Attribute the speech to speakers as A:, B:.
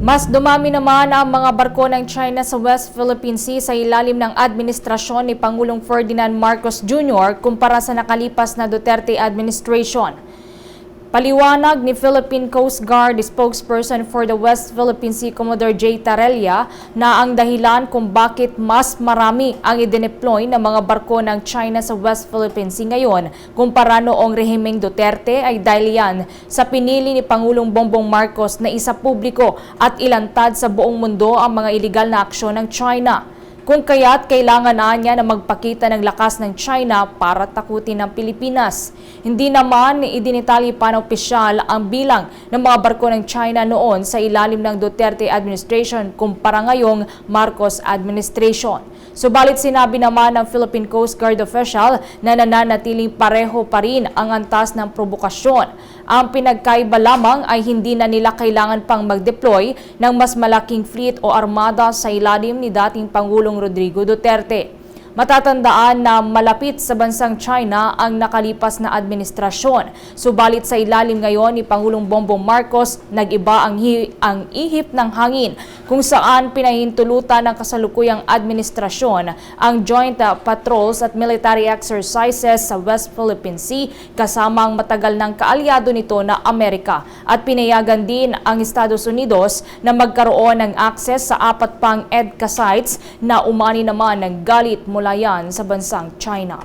A: Mas dumami naman ang mga barko ng China sa West Philippine Sea sa ilalim ng administrasyon ni Pangulong Ferdinand Marcos Jr. kumpara sa nakalipas na Duterte administration. Paliwanag ni Philippine Coast Guard spokesperson for the West Philippine Sea Commodore J. Tarella na ang dahilan kung bakit mas marami ang idineploy ng mga barko ng China sa West Philippine Sea ngayon kumpara noong rehimeng Duterte ay dahil yan sa pinili ni Pangulong Bongbong Marcos na isa publiko at ilantad sa buong mundo ang mga iligal na aksyon ng China. Kung kaya't kailangan na niya na magpakita ng lakas ng China para takutin ang Pilipinas. Hindi naman idinitali pa ng opisyal ang bilang ng mga barko ng China noon sa ilalim ng Duterte administration kumpara ngayong Marcos administration. Subalit sinabi naman ng Philippine Coast Guard official na nananatiling pareho pa rin ang antas ng provokasyon. Ang pinagkaiba lamang ay hindi na nila kailangan pang mag-deploy ng mas malaking fleet o armada sa ilalim ni dating Pangulong Rodrigo Duterte. Matatandaan na malapit sa bansang China ang nakalipas na administrasyon. Subalit sa ilalim ngayon ni Pangulong Bongbong Marcos, nag-iba ang, hi- ang ihip ng hangin kung saan pinahintulutan ng kasalukuyang administrasyon ang joint uh, patrols at military exercises sa West Philippine Sea kasama ang matagal ng kaalyado nito na Amerika at pinayagan din ang Estados Unidos na magkaroon ng access sa apat pang EDCA sites na umani naman ng galit mula yan sa bansang China.